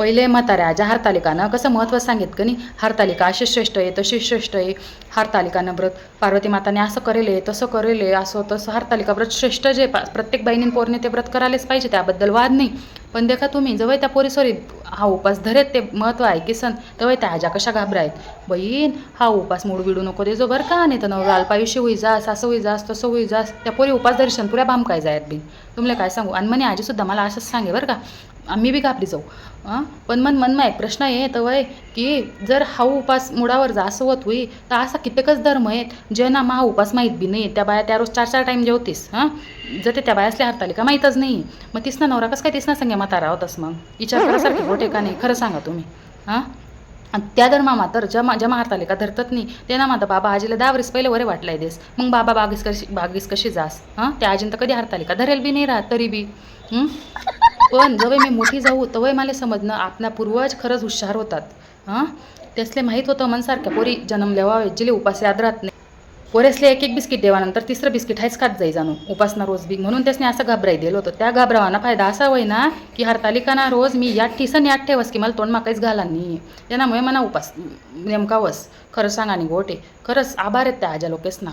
पहिले म्हाताऱ्या ज्या हरतालिकानं कसं महत्त्व सांगित का नाही? हरतालिका अशी श्रेष्ठ आहे तशी श्रेष्ठ आहे. हरतालिकानं व्रत पार्वती माताने असं करेल आहे तसं करेल आहे असं तसं हरतालिका व्रत श्रेष्ठ जे प्रत्येक बाईनीन पोरने ते व्रत करायलाच पाहिजे त्याबद्दल वाद नाही. पण देखा तुम्ही जवळ त्या पोरीसोरी हा उपास धरेत ते महत्त्व आहे की सण तवय त्या आजा कशा घाबरायत? बहीण हा उपास मूड बिडू नको देजो बरं का नाही तर नवरा अल्पायुष्य होई जास असं होई जास तसं होई जास त्या पोरी उपास दर्शन पुऱ्या बाम काय जायत बिन तुम्हाला काय सांगू? आणि म्हणे आजीसुद्धा मला असंच सांगे बरं का. आम्ही बी घाबरी जाऊ. हां? पण मन मनमा एक प्रश्न आहे तवय की जर हा उपास मुडावर जा असं होत होई तर असा कित्येकच धर्म आहेत ज्यांना मा उपास माहीत बी नाही. त्या बाया त्या रोज चार चार टाईम जेवतीस हां? जर ते त्या बायासल्या हरतालिका माहीतच नाही. मग तिसना नवरा कसं काय तिसना संगे म्हातारा होतास मग? विचार करासारखे गोटे का नाही खरं सांगा तुम्ही. हां? त्या धर्मा मातर जमा जमा हरतालिका धरतात नाही ते ना माता बाबा आजीला दहा वर्ष पहिले वरे वाटलाय देस. मग बाबा बागीस कशी बागीस कशी जास? हां? त्या आजीनं तर कधी हरतालिका धरेल बी नाही राहत तरी बी. हं? पण जवळ मी मोठी जाऊ तवय मला समजणं आपला पूर्वज खरंच हुशार होतात. हां? त्यासले माहीत होतं मनसारख्या पोरी जन्मल्या जिले उपास याद राहत नाही. पोरेसले एक एक बिस्किट देवानंतर तिसरं बिस्किट हायच खात जाई जाणू उपासना रोज बी. म्हणून त्यासने असं घाबराई दिलं होतं. त्या घाबरावाना फायदा असा होय ना की हरतालिकाना रोज मी यात ठिसन यात ठेवस की मला तोंड माकाईच घाला नाही त्यामुळे मना उपास नेमकावस खरं सांगा आणि गोटे खरंच आभार आहेत त्या आजा लोकेसना.